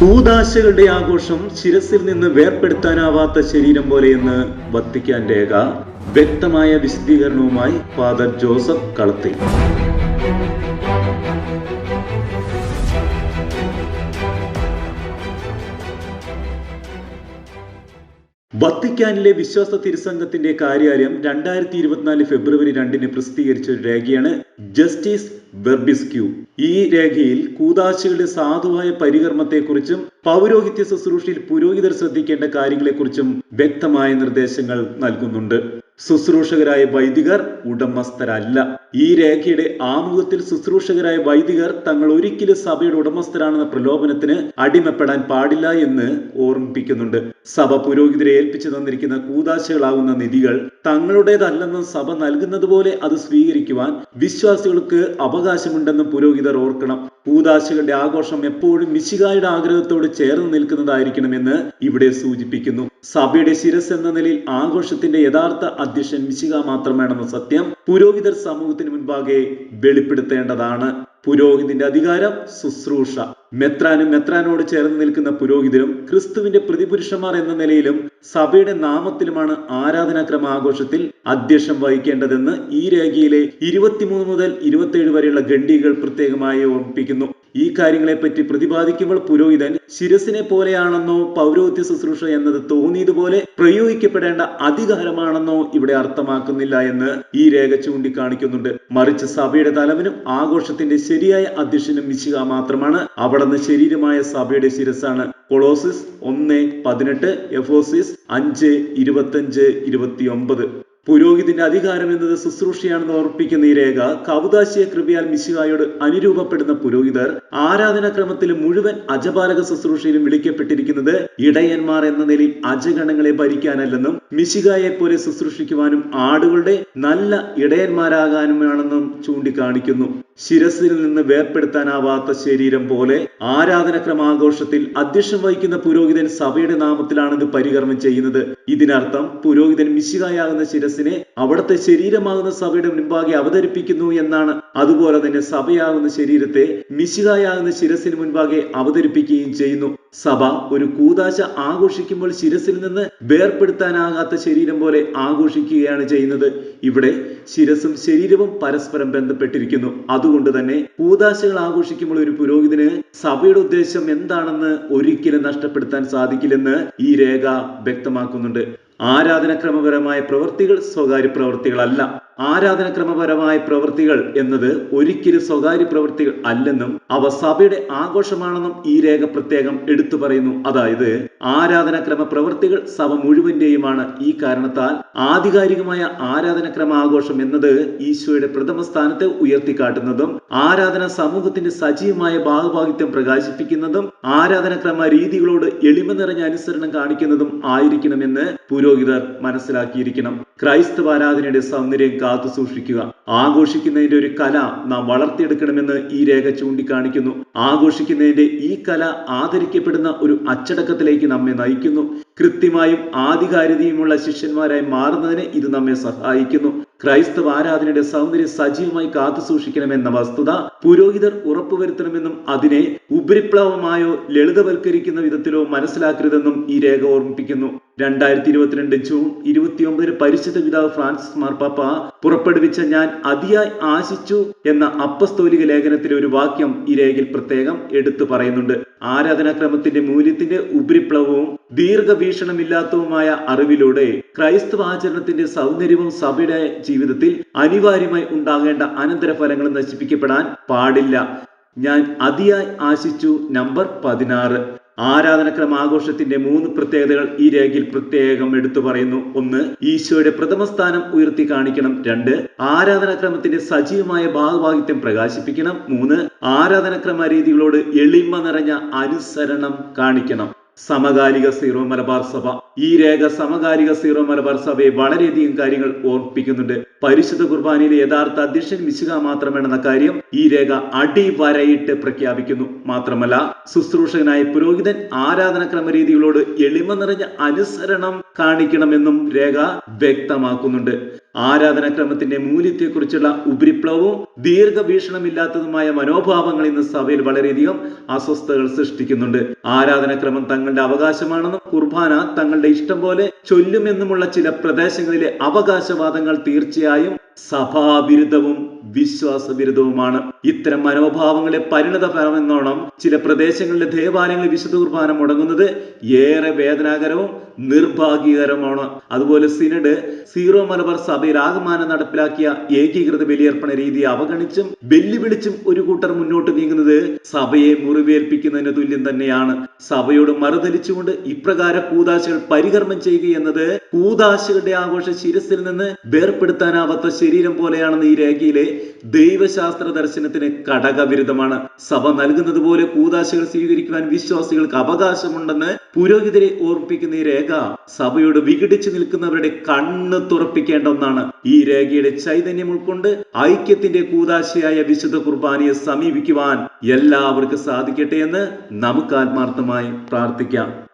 കൂതാശകളുടെ ആഘോഷം ശിരസിൽ നിന്ന് വേർപ്പെടുത്താനാവാത്ത ശരീരം പോലെയെന്ന് വത്തിക്കാൻ രേഖ. വ്യക്തമായ വിശദീകരണവുമായി ഫാദർ ജോസഫ് കളത്തിൽ. വത്തിക്കാനിലെ വിശ്വാസ തിരുസംഘത്തിന്റെ കാര്യാലയം രണ്ടായിരത്തി ഇരുപത്തിനാല് ഫെബ്രുവരി രണ്ടിന് പ്രസിദ്ധീകരിച്ച ഒരു രേഖയാണ് ജസ്റ്റിസ് വെർബിസ്ക്യൂ. ഈ രേഖയിൽ കൂതാശികളുടെ സാധുവായ പരികർമ്മത്തെക്കുറിച്ചും പൗരോഹിത്യ ശുശ്രൂഷയിൽ പുരോഹിതർ ശ്രദ്ധിക്കേണ്ട കാര്യങ്ങളെക്കുറിച്ചും വ്യക്തമായ നിർദ്ദേശങ്ങൾ നൽകുന്നുണ്ട്. ശുശ്രൂഷകരായ വൈദികർ ഉടമസ്ഥരല്ല. ഈ രേഖയുടെ ആമുഖത്തിൽ ശുശ്രൂഷകരായ വൈദികർ തങ്ങൾ ഒരിക്കലും സഭയുടെ ഉടമസ്ഥരാണെന്ന പ്രലോഭനത്തിന് അടിമപ്പെടാൻ പാടില്ല എന്ന് ഓർമ്മിപ്പിക്കുന്നുണ്ട്. സഭ പുരോഹിതരെ ഏൽപ്പിച്ചു തന്നിരിക്കുന്ന കൂതാശകളാകുന്ന നിധികൾ തങ്ങളുടേതല്ലെന്ന് സഭ നൽകുന്നത് പോലെ അത് സ്വീകരിക്കുവാൻ വിശ്വാസികൾക്ക് അവകാശമുണ്ടെന്നും പുരോഹിതർ ഓർക്കണം. കൂതാശകളുടെ ആഘോഷം എപ്പോഴും മിശികായുടെ ആഗ്രഹത്തോട് ചേർന്ന് നിൽക്കുന്നതായിരിക്കണമെന്ന് ഇവിടെ സൂചിപ്പിക്കുന്നു. സഭയുടെ ശിരസ് എന്ന നിലയിൽ ആഘോഷത്തിന്റെ യഥാർത്ഥ അധ്യക്ഷൻ മിശിക മാത്രമാണെന്ന സത്യം പുരോഹിതർ സമൂഹത്തിന് മുൻപാകെ വെളിപ്പെടുത്തേണ്ടതാണ്. പുരോഹിതിന്റെ അധികാരം ശുശ്രൂഷ. മെത്രാനും മെത്രാനോട് ചേർന്ന് നിൽക്കുന്ന പുരോഹിതരും ക്രിസ്തുവിന്റെ പ്രതിപുരുഷന്മാർ എന്ന നിലയിലും സഭയുടെ നാമത്തിലുമാണ് ആരാധനാക്രമ ആഘോഷത്തിൽ അധ്യക്ഷം വഹിക്കേണ്ടതെന്ന് ഈ രേഖയിലെ ഇരുപത്തിമൂന്ന് മുതൽ ഇരുപത്തിയേഴ് വരെയുള്ള ഗണ്ഡികൾ പ്രത്യേകമായി ഓർമ്മിപ്പിക്കുന്നു. ഈ കാര്യങ്ങളെപ്പറ്റി പ്രതിപാദിക്കുമ്പോൾ പുരോഹിതൻ ശിരസിനെ പോലെയാണെന്നോ പൗരോഹിത്യ ശുശ്രൂഷ എന്നത് തോന്നിയതുപോലെ പ്രയോഗിക്കപ്പെടേണ്ട അധികാരമാണെന്നോ ഇവിടെ അർത്ഥമാക്കുന്നില്ല എന്ന് ഈ രേഖ ചൂണ്ടിക്കാണിക്കുന്നുണ്ട്. മറിച്ച് സഭയുടെ തലവനും ആഘോഷത്തിന്റെ ശരിയായ അധ്യക്ഷനും മിശിക മാത്രമാണ്. അവിടുന്ന് ശരീരമായ സഭയുടെ ശിരസാണ് കൊളോസിസ് ഒന്ന് പതിനെട്ട് എഫോസിസ് അഞ്ച് ഇരുപത്തഞ്ച് ഇരുപത്തിയൊമ്പത്. പുരോഹിതിന്റെ അധികാരം എന്നത് ശുശ്രൂഷയാണെന്ന് ഓർപ്പിക്കുന്ന ഈ രേഖ കൗതാശിയ കൃപയാൽ മിശിഹായോട് അനുരൂപപ്പെടുന്ന പുരോഹിതർ ആരാധനാക്രമത്തിൽ മുഴുവൻ അജപാലക ശുശ്രൂഷയിലും വിളിക്കപ്പെട്ടിരിക്കുന്നത് ഇടയന്മാർ എന്ന നിലയിൽ അജഗണങ്ങളെ ഭരിക്കാനല്ലെന്നും മിശിഹായെ പോലെ ശുശ്രൂഷിക്കുവാനും ആടുകളുടെ നല്ല ഇടയന്മാരാകാനുമാണെന്നും ചൂണ്ടിക്കാണിക്കുന്നു. ശിരസിൽ നിന്ന് വേർപ്പെടുത്താനാവാത്ത ശരീരം പോലെ ആരാധനക്രമാഘോഷത്തിൽ അധ്യക്ഷം വഹിക്കുന്ന പുരോഹിതൻ സഭയുടെ നാമത്തിലാണിത് പരികർമ്മം ചെയ്യുന്നത്. ഇതിനർത്ഥം പുരോഹിതൻ മിശികായാകുന്ന ശിരസിനെ അവിടുത്തെ ശരീരമാകുന്ന സഭയുടെ മുൻപാകെ അവതരിപ്പിക്കുന്നു എന്നാണ്. അതുപോലെ തന്നെ സഭയാകുന്ന ശരീരത്തെ മിശികായാകുന്ന ശിരസിന് മുൻപാകെ അവതരിപ്പിക്കുകയും ചെയ്യുന്നു. സഭ ഒരു കൂതാശ ആഘോഷിക്കുമ്പോൾ ശിരസിൽ നിന്ന് വേർപ്പെടുത്താനാകാത്ത ശരീരം പോലെ ആഘോഷിക്കുകയാണ് ചെയ്യുന്നത്. ഇവിടെ ശിരസും ശരീരവും പരസ്പരം ബന്ധപ്പെട്ടിരിക്കുന്നു. അതുകൊണ്ട് തന്നെ കൂതാശകൾ ആഘോഷിക്കുമ്പോൾ ഒരു പുരോഹിതന് സഭയുടെ ഉദ്ദേശം എന്താണെന്ന് ഒരിക്കലും നഷ്ടപ്പെടുത്താൻ സാധിക്കില്ലെന്ന് ഈ രേഖ വ്യക്തമാക്കുന്നുണ്ട്. ആരാധനക്രമപരമായ പ്രവൃത്തികൾ സ്വകാര്യ പ്രവൃത്തികളല്ല. ആരാധനക്രമപരമായ പ്രവൃത്തികൾ എന്നത് ഒരിക്കലും സ്വകാര്യ പ്രവൃത്തികൾ അല്ലെന്നും അവ സഭയുടെ ആഘോഷമാണെന്നും ഈ രേഖ പ്രത്യേകം എടുത്തു പറയുന്നു. അതായത് ആരാധനക്രമ പ്രവൃത്തികൾ സഭ മുഴുവന്റെയുമാണ്. ഈ കാരണത്താൽ ആധികാരികമായ ആരാധനക്രമ ആഘോഷം എന്നത് ഈശോയുടെ പ്രഥമ സ്ഥാനത്തെ ഉയർത്തിക്കാട്ടുന്നതും ആരാധന സമൂഹത്തിന്റെ സജീവമായ ഭാഗഭാഗിത്വം പ്രകാശിപ്പിക്കുന്നതും ആരാധനക്രമ രീതികളോട് എളിമ നിറഞ്ഞ അനുസരണം കാണിക്കുന്നതും ആയിരിക്കണമെന്ന് പുരോഹിതർ മനസ്സിലാക്കിയിരിക്കണം. ക്രൈസ്തവ ആരാധനയുടെ സൗന്ദര്യം കാത്തു സൂക്ഷിക്കുക. ആഘോഷിക്കുന്നതിന്റെ ഒരു കല നാം വളർത്തിയെടുക്കണമെന്ന് ഈ രേഖ ചൂണ്ടിക്കാണിക്കുന്നു. ആഘോഷിക്കുന്നതിന്റെ ഈ കല ആദരിക്കപ്പെടുന്ന ഒരു അച്ചടക്കത്തിലേക്ക് നമ്മെ നയിക്കുന്നു. കൃത്യമായും ആധികാരികതയുമുള്ള ശിഷ്യന്മാരായി മാറുന്നതിന് ഇത് നമ്മെ സഹായിക്കുന്നു. ക്രൈസ്തവ ആരാധനയുടെ സൗന്ദര്യം സജീവമായി കാത്തു സൂക്ഷിക്കണമെന്ന വസ്തുത പുരോഹിതർ ഉറപ്പുവരുത്തണമെന്നും അതിനെ ഉപരിപ്ലവമായോ ലളിതവൽക്കരിക്കുന്ന വിധത്തിലോ മനസ്സിലാക്കരുതെന്നും ഈ രേഖ ഓർമ്മിപ്പിക്കുന്നു. രണ്ടായിരത്തി ഇരുപത്തിരണ്ട് ജൂൺ ഇരുപത്തിയൊമ്പതിന് പരിശുദ്ധ പിതാവ് ഫ്രാൻസിസ് മാർപ്പാപ്പ പുറപ്പെടുവിച്ച ഞാൻ അതിയായി ആശിച്ചു എന്ന അപ്പസ്തോലിക ലേഖനത്തിലെ ഒരു വാക്യം ഈ രേഖയിൽ പ്രത്യേകം എടുത്തു പറയുന്നുണ്ട്. ആരാധനാക്രമത്തിന്റെ മൂല്യത്തിന്റെ ഉപരിപ്ലവവും ദീർഘവീക്ഷണമില്ലാത്തവുമായ അറിവിലൂടെ ക്രൈസ്തവ ആചരണത്തിന്റെ സൗന്ദര്യവും സഭയുടെ ജീവിതത്തിൽ അനിവാര്യമായി ഉണ്ടാകേണ്ട അനന്തരഫലങ്ങൾ നശിപ്പിക്കപ്പെടാൻ പാടില്ല. ഞാൻ അതിയായി ആശിച്ചു നമ്പർ പതിനാറ്. ആരാധനക്രമ ആഘോഷത്തിന്റെ മൂന്ന് പ്രത്യേകതകൾ ഈ രേഖയിൽ പ്രത്യേകം എടുത്തു പറയുന്നു. ഒന്ന് ഈശോയുടെ പ്രഥമ സ്ഥാനം ഉയർത്തി കാണിക്കണം. രണ്ട് ആരാധനക്രമത്തിന്റെ സജീവമായ ഭാഗവാഹിത്യം പ്രകാശിപ്പിക്കണം. മൂന്ന് ആരാധനക്രമ രീതികളോട് എളിമ നിറഞ്ഞ അനുസരണം കാണിക്കണം. സമകാലിക സീറോ മലബാർ സഭ. ഈ രേഖ സമകാലിക സീറോ മലബാർ സഭയെ വളരെയധികം കാര്യങ്ങൾ ഓർപ്പിക്കുന്നുണ്ട് പരിശുദ്ധ കുർബാനയിലെ യഥാർത്ഥ അധ്യക്ഷൻ മിശുക മാത്രമാണെന്ന കാര്യം ഈ രേഖ അടിവരയിട്ട് പ്രഖ്യാപിക്കുന്നു. മാത്രമല്ല ശുശ്രൂഷകനായ പുരോഹിതൻ ആരാധനക്രമ രീതികളോട് എളിമ നിറഞ്ഞ അനുസരണം കാണിക്കണമെന്നും രേഖ വ്യക്തമാക്കുന്നുണ്ട്. ആരാധനാക്രമത്തിന്റെ മൂല്യത്തെക്കുറിച്ചുള്ള ഉപരിപ്ലവവും ദീർഘവീക്ഷണമില്ലാത്തതുമായ മനോഭാവങ്ങൾ ഇന്ന് സഭയിൽ വളരെയധികം അസ്വസ്ഥതകൾ സൃഷ്ടിക്കുന്നുണ്ട്. ആരാധനാക്രമം തങ്ങളുടെ അവകാശമാണെന്നും കുർബാന തങ്ങളുടെ ഇഷ്ടം പോലെ ചൊല്ലുമെന്നുമുള്ള ചില പ്രദേശങ്ങളിലെ അവകാശവാദങ്ങൾ തീർച്ചയായും സഭാവിരുദ്ധവും വിശ്വാസവിരുദ്ധവുമാണ്. ഇത്തരം മനോഭാവങ്ങളെ പരിണത ഫലമെന്നോണം ചില പ്രദേശങ്ങളിലെ ദേവാലയങ്ങളിൽ വിശുദ്ധ കുർബാന മുടങ്ങുന്നത് ഏറെ വേദനാകരവും നിർഭാഗ്യകരമാണ് അതുപോലെ സിനഡ് സീറോ മലബാർ സഭയിൽ ആകമാനം നടപ്പിലാക്കിയ ഏകീകൃത ബലിയർപ്പണ രീതി അവഗണിച്ചും വെല്ലുവിളിച്ചും ഒരു കൂട്ടർ മുന്നോട്ട് നീങ്ങുന്നത് സഭയെ മുറിവേൽപ്പിക്കുന്നതിന് തുല്യം തന്നെയാണ്. സഭയോട് മറുതലിച്ചുകൊണ്ട് ഇപ്രകാര കൂതാശകൾ പരികർമ്മം ചെയ്യുക എന്നത് കൂതാശകളുടെ ആഘോഷ ശിരസിൽ നിന്ന് വേർപ്പെടുത്താനാവാത്ത ശരീരം പോലെയാണെന്ന് ഈ രേഖയിലെ ദൈവശാസ്ത്ര ദർശനത്തിന് ഘടകവിരുദ്ധമാണ് സഭ നൽകുന്നത് പോലെ കൂതാശകൾ സ്വീകരിക്കുവാൻ വിശ്വാസികൾക്ക് അവകാശമുണ്ടെന്ന് പുരോഹിതരെ ഓർമ്മിപ്പിക്കുന്ന ഈ രേഖ സഭയോട് വിഘടിച്ചു നിൽക്കുന്നവരുടെ കണ്ണ് തുറപ്പിക്കേണ്ട ഒന്നാണ്. ഈ രേഖയുടെ ചൈതന്യം ഉൾക്കൊണ്ട് ഐക്യത്തിന്റെ കൂതാശയായ വിശുദ്ധ കുർബാനയെ സമീപിക്കുവാൻ എല്ലാവർക്കും സാധിക്കട്ടെ എന്ന് നമുക്ക് ആത്മാർത്ഥമായി പ്രാർത്ഥിക്കാം.